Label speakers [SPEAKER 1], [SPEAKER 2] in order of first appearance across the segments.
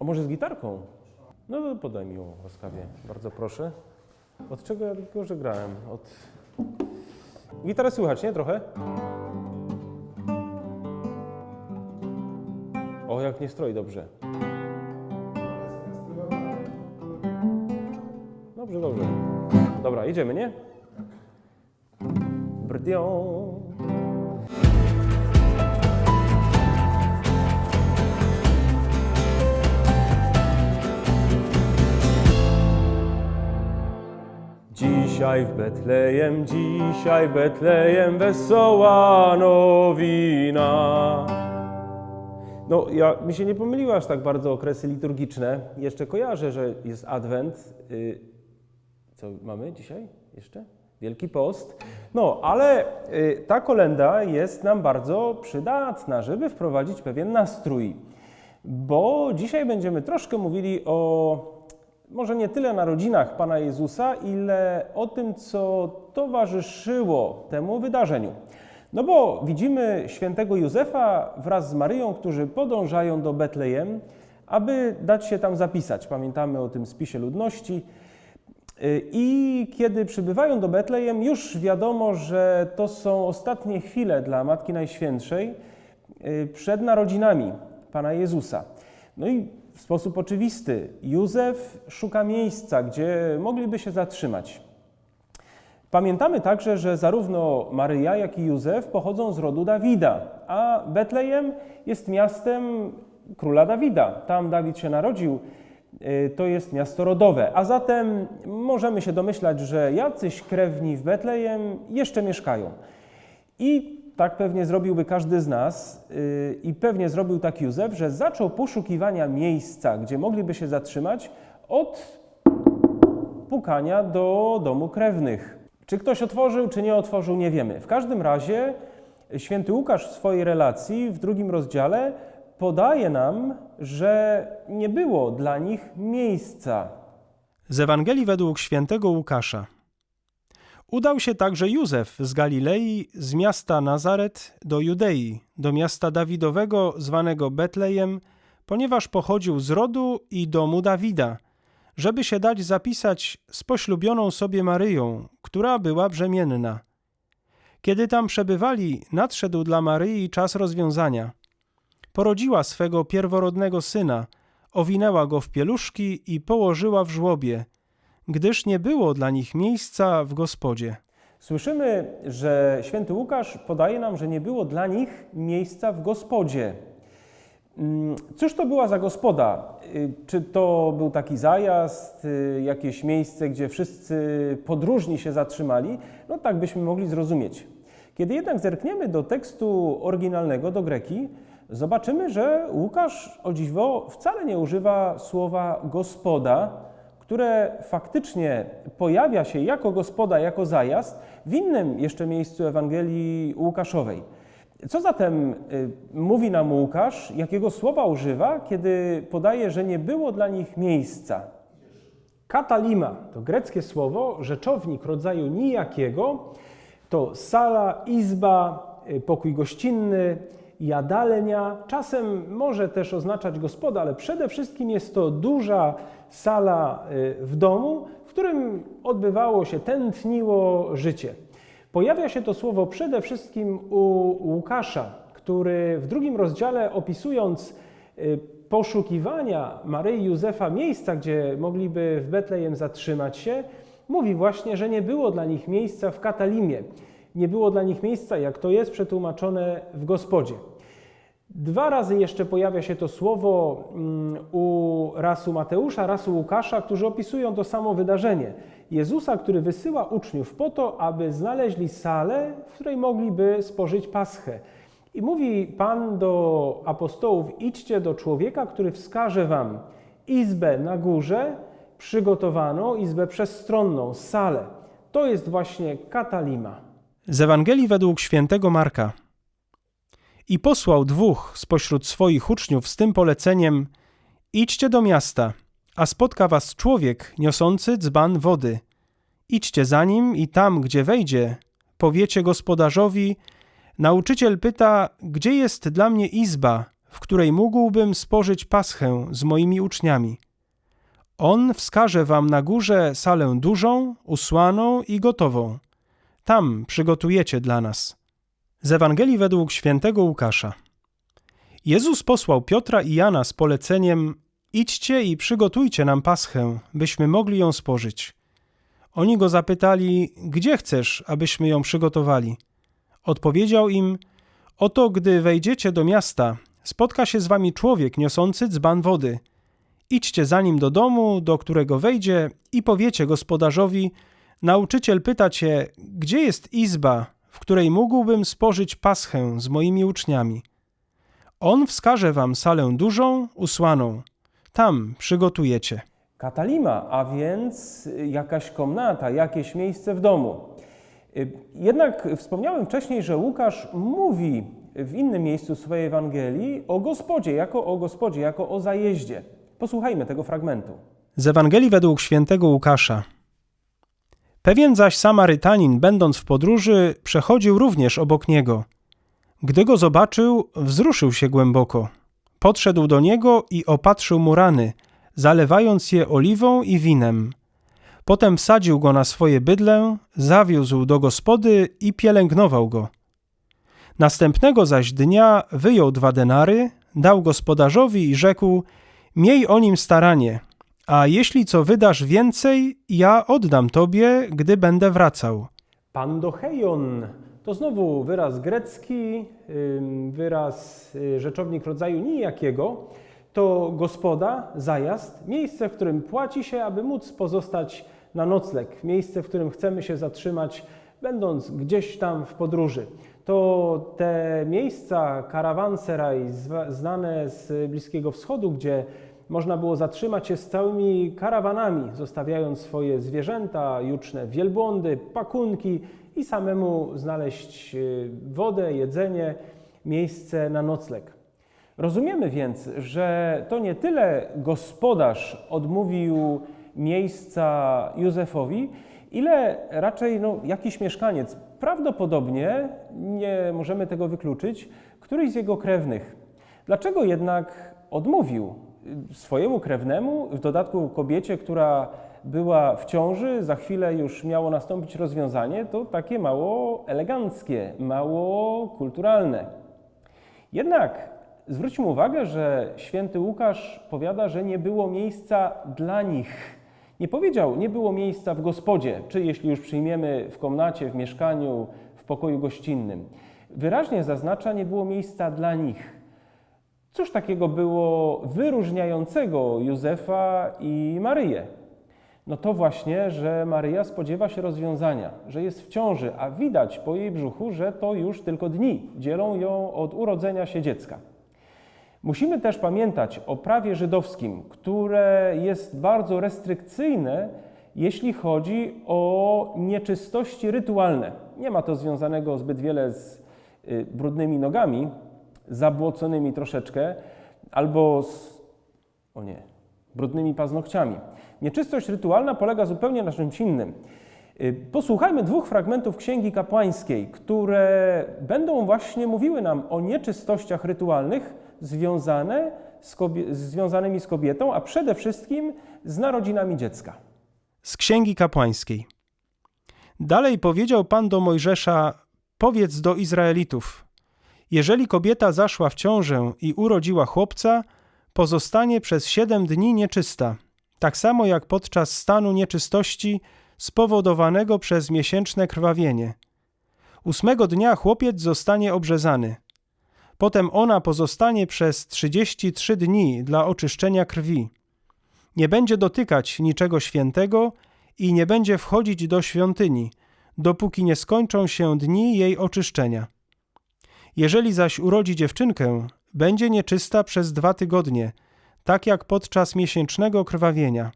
[SPEAKER 1] A może z gitarką? No to podaj mi ją łaskawie, bardzo proszę. Od czego ja że grałem? Od... Gitarę słychać, nie? Trochę? O, jak nie stroi dobrze. Dobrze, dobrze. Dobra, jedziemy, nie? Brdią. Dzisiaj w Betlejem, dzisiaj w Betlejem wesoła nowina. No, ja, mi się nie pomyliły aż tak bardzo okresy liturgiczne. Jeszcze kojarzę, że jest Adwent. Y, co mamy dzisiaj jeszcze? Wielki Post. No, ale y, ta kolenda jest nam bardzo przydatna, żeby wprowadzić pewien nastrój. Bo dzisiaj będziemy troszkę mówili o może nie tyle narodzinach Pana Jezusa, ile o tym, co towarzyszyło temu wydarzeniu. No bo widzimy świętego Józefa wraz z Maryją, którzy podążają do Betlejem, aby dać się tam zapisać. Pamiętamy o tym spisie ludności. I kiedy przybywają do Betlejem, już wiadomo, że to są ostatnie chwile dla Matki Najświętszej y, przed narodzinami Pana Jezusa. No i w sposób oczywisty Józef szuka miejsca, gdzie mogliby się zatrzymać. Pamiętamy także, że zarówno Maryja, jak i Józef pochodzą z rodu Dawida, a Betlejem jest miastem króla Dawida. Tam Dawid się narodził, y, to jest miasto rodowe. A zatem możemy się domyślać, że jacyś krewni w Betlejem jeszcze mieszkają. I tak pewnie zrobiłby każdy z nas yy, i pewnie zrobił tak Józef, że zaczął poszukiwania miejsca, gdzie mogliby się zatrzymać od pukania do domu krewnych. Czy ktoś otworzył, czy nie otworzył, nie wiemy. W każdym razie święty Łukasz w swojej relacji w drugim rozdziale podaje nam, że nie było dla nich miejsca.
[SPEAKER 2] Z Ewangelii według świętego Łukasza. Udał się także Józef z Galilei, z miasta Nazaret do Judei, do miasta Dawidowego zwanego Betlejem, ponieważ pochodził z rodu i domu Dawida, żeby się dać zapisać z poślubioną sobie Maryją, która była brzemienna. Kiedy tam przebywali, nadszedł dla Maryi czas rozwiązania. Porodziła swego pierworodnego syna, owinęła go w pieluszki i położyła w żłobie, gdyż nie było dla nich miejsca w gospodzie.
[SPEAKER 1] Słyszymy, że święty Łukasz podaje nam, że nie było dla nich miejsca w gospodzie. Mm, Cóż to była za gospoda? Y, Czy to był taki zajazd, y, jakieś miejsce, gdzie wszyscy podróżni się zatrzymali? No tak byśmy mogli zrozumieć. Kiedy jednak zerkniemy do tekstu oryginalnego, do greki, zobaczymy, że Łukasz o dziwo wcale nie używa słowa gospoda, które faktycznie pojawia się jako gospoda, jako zajazd w innym jeszcze miejscu Ewangelii Łukaszowej. Co zatem y, mówi nam Łukasz, jakiego słowa używa, kiedy podaje, że nie było dla nich miejsca? Katalima to greckie słowo, rzeczownik rodzaju nijakiego, to sala, izba, y, pokój gościnny, jadalnia. Czasem może też oznaczać gospoda, ale przede wszystkim jest to duża sala y, w domu, w którym odbywało się, tętniło życie. Pojawia się to słowo przede wszystkim u Łukasza, który w drugim rozdziale opisując y, poszukiwania Maryi i Józefa, miejsca, gdzie mogliby w Betlejem zatrzymać się, mówi właśnie, że nie było dla nich miejsca w Katalimie. Nie było dla nich miejsca, jak to jest przetłumaczone w gospodzie. Dwa razy jeszcze pojawia się to słowo mm, u rasu Mateusza, rasu Łukasza, którzy opisują to samo wydarzenie. Jezusa, który wysyła uczniów po to, aby znaleźli salę, w której mogliby spożyć paschę. I mówi Pan do apostołów: idźcie do człowieka, który wskaże wam izbę na górze, przygotowaną, izbę przestronną, salę. To jest właśnie katalima.
[SPEAKER 2] Z Ewangelii według świętego Marka. I posłał dwóch spośród swoich uczniów z tym poleceniem: Idźcie do miasta, a spotka was człowiek niosący dzban wody. Idźcie za nim i tam, gdzie wejdzie, powiecie gospodarzowi: Nauczyciel pyta, gdzie jest dla mnie izba w której mógłbym spożyć paschę z moimi uczniami. On wskaże wam na górze salę dużą, usłaną i gotową. Tam przygotujecie dla nas. Z Ewangelii według świętego Łukasza. Jezus posłał Piotra i Jana z poleceniem: Idźcie i przygotujcie nam paschę, byśmy mogli ją spożyć. Oni go zapytali: Gdzie chcesz, abyśmy ją przygotowali? Odpowiedział im: Oto, gdy wejdziecie do miasta, spotka się z wami człowiek niosący dzban wody. Idźcie za nim do domu, do którego wejdzie, i powiecie gospodarzowi: Nauczyciel pyta cię, gdzie jest izba, w której mógłbym spożyć paschę z moimi uczniami. On wskaże wam salę dużą, usłaną. Tam przygotujecie.
[SPEAKER 1] Katalima, a więc jakaś komnata, jakieś miejsce w domu. Y, Jednak wspomniałem wcześniej, że Łukasz mówi w innym miejscu swojej Ewangelii o gospodzie, jako o gospodzie, jako o zajeździe. Posłuchajmy tego fragmentu.
[SPEAKER 2] Z Ewangelii według świętego Łukasza. Pewien zaś Samarytanin, będąc w podróży, przechodził również obok niego. Gdy go zobaczył, wzruszył się głęboko. Podszedł do niego i opatrzył mu rany, zalewając je oliwą i winem. Potem wsadził go na swoje bydlę, zawiózł do gospody i pielęgnował go. Następnego zaś dnia wyjął dwa denary, dał gospodarzowi i rzekł: Miej o nim staranie, a jeśli co wydasz więcej, ja oddam tobie, gdy będę wracał.
[SPEAKER 1] Pandocheion to znowu wyraz grecki, wyraz y, rzeczownik rodzaju nijakiego. To gospoda, zajazd, miejsce, w którym płaci się, aby móc pozostać na nocleg, miejsce, w którym chcemy się zatrzymać, będąc gdzieś tam w podróży. To te miejsca, karawanseraj, znane z Bliskiego Wschodu, gdzie można było zatrzymać się z całymi karawanami, zostawiając swoje zwierzęta, juczne wielbłądy, pakunki i samemu znaleźć y, wodę, jedzenie, miejsce na nocleg. Rozumiemy więc, że to nie tyle gospodarz odmówił miejsca Józefowi, ile raczej no, jakiś mieszkaniec, prawdopodobnie, nie możemy tego wykluczyć, któryś z jego krewnych. Dlaczego jednak odmówił swojemu krewnemu, w dodatku kobiecie, która była w ciąży, za chwilę już miało nastąpić rozwiązanie, to takie mało eleganckie, mało kulturalne. Jednak zwróćmy uwagę, że święty Łukasz powiada, że nie było miejsca dla nich. Nie powiedział, nie było miejsca w gospodzie, czy jeśli już przyjmiemy w komnacie, w mieszkaniu, w pokoju gościnnym. Wyraźnie zaznacza, nie było miejsca dla nich. Cóż takiego było wyróżniającego Józefa i Maryję? No to właśnie, że Maryja spodziewa się rozwiązania, że jest w ciąży, a widać po jej brzuchu, że to już tylko dni dzielą ją od urodzenia się dziecka. Musimy też pamiętać o prawie żydowskim, które jest bardzo restrykcyjne, jeśli chodzi o nieczystości rytualne. Nie ma to związanego zbyt wiele z y, brudnymi nogami, zabłoconymi troszeczkę, albo z, o nie, brudnymi paznokciami. Nieczystość rytualna polega zupełnie na czymś innym. Y, Posłuchajmy dwóch fragmentów Księgi Kapłańskiej, które będą właśnie mówiły nam o nieczystościach rytualnych związane z związanymi z kobietą, a przede wszystkim z narodzinami dziecka.
[SPEAKER 2] Z Księgi Kapłańskiej. Dalej powiedział Pan do Mojżesza: Powiedz do Izraelitów: Jeżeli kobieta zaszła w ciążę i urodziła chłopca, pozostanie przez siedem dni nieczysta, tak samo jak podczas stanu nieczystości spowodowanego przez miesięczne krwawienie. Ósmego dnia chłopiec zostanie obrzezany. Potem ona pozostanie przez 33 dni dla oczyszczenia krwi. Nie będzie dotykać niczego świętego i nie będzie wchodzić do świątyni, dopóki nie skończą się dni jej oczyszczenia. Jeżeli zaś urodzi dziewczynkę, będzie nieczysta przez dwa tygodnie, tak jak podczas miesięcznego krwawienia.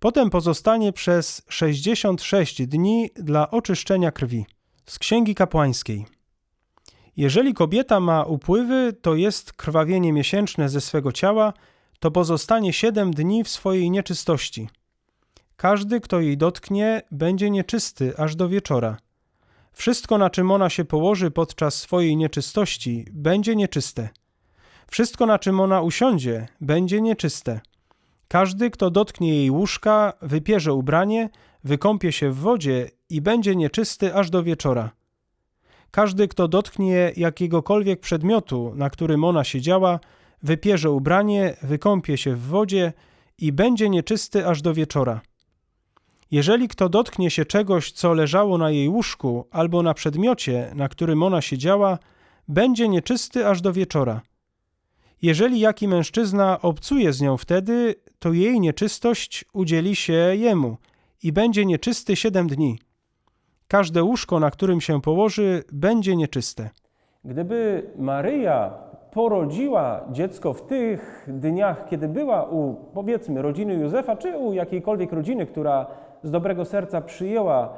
[SPEAKER 2] Potem pozostanie przez 66 dni dla oczyszczenia krwi. Z Księgi Kapłańskiej. Jeżeli kobieta ma upływy, to jest krwawienie miesięczne ze swego ciała, to pozostanie siedem dni w swojej nieczystości. Każdy, kto jej dotknie, będzie nieczysty aż do wieczora. Wszystko, na czym ona się położy podczas swojej nieczystości, będzie nieczyste. Wszystko, na czym ona usiądzie, będzie nieczyste. Każdy, kto dotknie jej łóżka, wypierze ubranie, wykąpie się w wodzie i będzie nieczysty aż do wieczora. Każdy, kto dotknie jakiegokolwiek przedmiotu, na którym ona siedziała, wypierze ubranie, wykąpie się w wodzie i będzie nieczysty aż do wieczora. Jeżeli kto dotknie się czegoś, co leżało na jej łóżku albo na przedmiocie, na którym ona siedziała, będzie nieczysty aż do wieczora. Jeżeli jaki mężczyzna obcuje z nią wtedy, to jej nieczystość udzieli się jemu i będzie nieczysty siedem dni. Każde łóżko, na którym się położy, będzie nieczyste.
[SPEAKER 1] Gdyby Maryja porodziła dziecko w tych dniach, kiedy była u, powiedzmy, rodziny Józefa, czy u jakiejkolwiek rodziny, która z dobrego serca przyjęła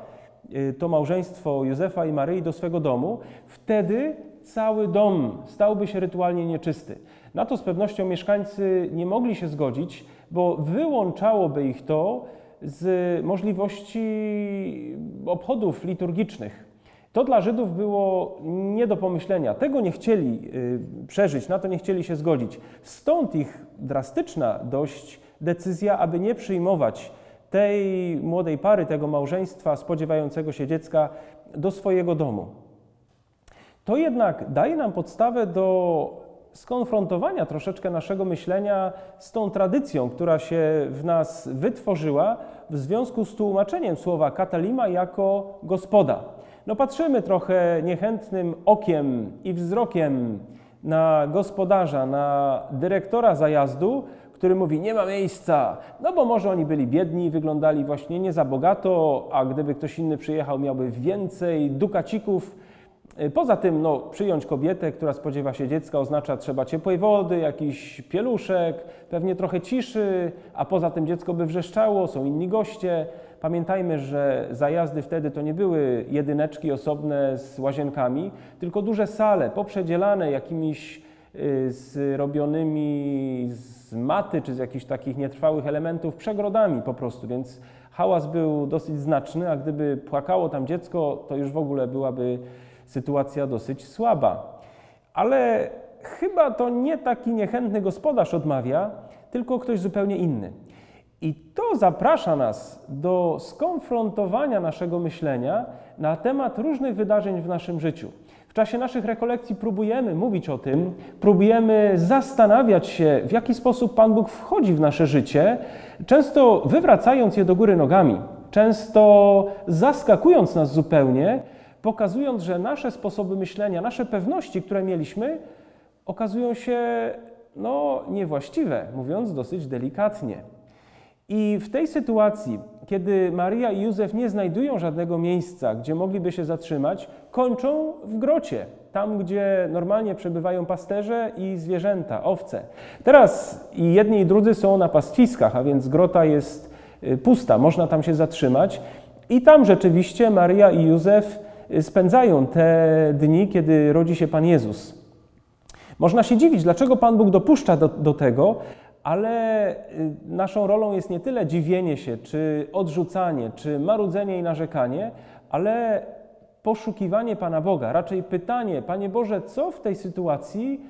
[SPEAKER 1] y, to małżeństwo Józefa i Maryi do swego domu, wtedy cały dom stałby się rytualnie nieczysty. Na to z pewnością mieszkańcy nie mogli się zgodzić, bo wyłączałoby ich to z możliwości obchodów liturgicznych. To dla Żydów było nie do pomyślenia. Tego nie chcieli y, przeżyć, na to nie chcieli się zgodzić. Stąd ich drastyczna dość decyzja, aby nie przyjmować tej młodej pary, tego małżeństwa spodziewającego się dziecka do swojego domu. To jednak daje nam podstawę do skonfrontowania troszeczkę naszego myślenia z tą tradycją, która się w nas wytworzyła w związku z tłumaczeniem słowa katalima jako gospoda. No patrzymy trochę niechętnym okiem i wzrokiem na gospodarza, na dyrektora zajazdu, który mówi: Nie ma miejsca, no bo może oni byli biedni, wyglądali właśnie nie za bogato, a gdyby ktoś inny przyjechał, miałby więcej dukacików. Poza tym, no, przyjąć kobietę, która spodziewa się dziecka, oznacza trzeba ciepłej wody, jakiś pieluszek, pewnie trochę ciszy, a poza tym dziecko by wrzeszczało, są inni goście. Pamiętajmy, że zajazdy wtedy to nie były jedyneczki osobne z łazienkami, tylko duże sale poprzedzielane jakimiś y, zrobionymi z maty czy z jakichś takich nietrwałych elementów przegrodami po prostu, więc hałas był dosyć znaczny, a gdyby płakało tam dziecko, to już w ogóle byłaby sytuacja dosyć słaba. Ale chyba to nie taki niechętny gospodarz odmawia, tylko ktoś zupełnie inny. I to zaprasza nas do skonfrontowania naszego myślenia na temat różnych wydarzeń w naszym życiu. W czasie naszych rekolekcji próbujemy mówić o tym, próbujemy zastanawiać się, w jaki sposób Pan Bóg wchodzi w nasze życie, często wywracając je do góry nogami, często zaskakując nas zupełnie, pokazując, że nasze sposoby myślenia, nasze pewności, które mieliśmy, okazują się no, niewłaściwe, mówiąc dosyć delikatnie. I w tej sytuacji, kiedy Maria i Józef nie znajdują żadnego miejsca, gdzie mogliby się zatrzymać, kończą w grocie, tam gdzie normalnie przebywają pasterze i zwierzęta, owce. Teraz i jedni i drudzy są na pastwiskach, a więc grota jest y, pusta, można tam się zatrzymać. I tam rzeczywiście Maria i Józef y, spędzają te dni, kiedy rodzi się Pan Jezus. Można się dziwić, dlaczego Pan Bóg dopuszcza do, do tego, ale y, naszą rolą jest nie tyle dziwienie się, czy odrzucanie, czy marudzenie i narzekanie, ale poszukiwanie Pana Boga, raczej pytanie: Panie Boże, co w tej sytuacji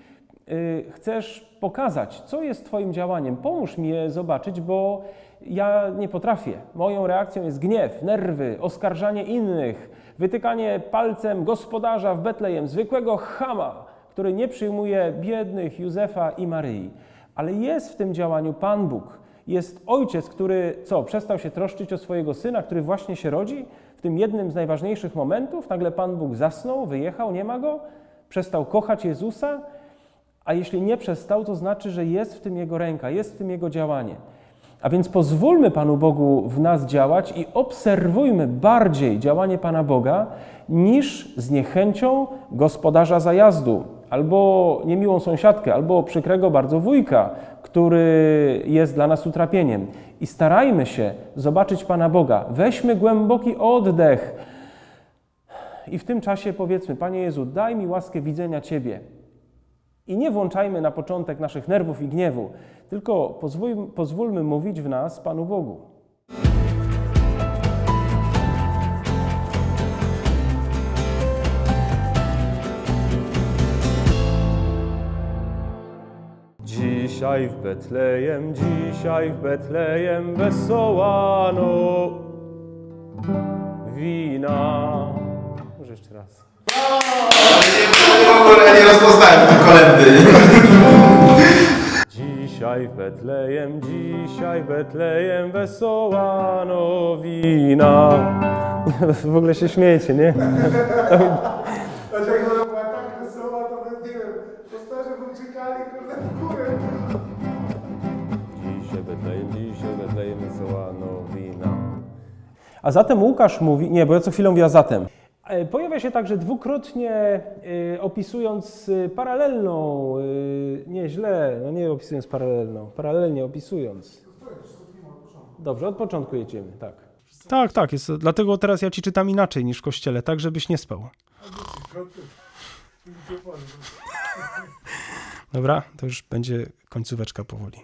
[SPEAKER 1] y, chcesz pokazać? Co jest Twoim działaniem? Pomóż mi je zobaczyć, bo ja nie potrafię. Moją reakcją jest gniew, nerwy, oskarżanie innych, wytykanie palcem gospodarza w Betlejem, zwykłego chama, który nie przyjmuje biednych Józefa i Maryi. Ale jest w tym działaniu Pan Bóg. Jest ojciec, który co, przestał się troszczyć o swojego syna, który właśnie się rodzi? W tym jednym z najważniejszych momentów nagle Pan Bóg zasnął, wyjechał, nie ma go? Przestał kochać Jezusa? A jeśli nie przestał, to znaczy, że jest w tym Jego ręka, jest w tym Jego działanie. A więc pozwólmy Panu Bogu w nas działać i obserwujmy bardziej działanie Pana Boga niż z niechęcią gospodarza zajazdu, albo niemiłą sąsiadkę, albo przykrego bardzo wujka, który jest dla nas utrapieniem. I starajmy się zobaczyć Pana Boga. Weźmy głęboki oddech i w tym czasie powiedzmy: Panie Jezu, daj mi łaskę widzenia Ciebie. I nie włączajmy na początek naszych nerwów i gniewu, tylko pozwólmy, mówić w nas Panu Bogu. Dzisiaj w Betlejem, dzisiaj w Betlejem wesołano wina. Może jeszcze raz.
[SPEAKER 3] Nie rozpoznałem tej kolendy.
[SPEAKER 1] Dzisiaj w Betlejem, dzisiaj w Betlejem wesołano wina. W ogóle się śmiejecie, nie? Betlejem, dzisiaj Betlejem. A zatem Łukasz mówi, nie, bo ja co chwilę mówię a zatem. E, Pojawia się także dwukrotnie e, opisując e, paralelną, e, nie źle, no nie opisując paralelną, paralelnie opisując. Dobrze, od początku jedziemy, tak.
[SPEAKER 2] Tak, tak, jest, dlatego teraz ja ci czytam inaczej niż w kościele, tak żebyś nie spał. Dobra, to już będzie końcóweczka powoli.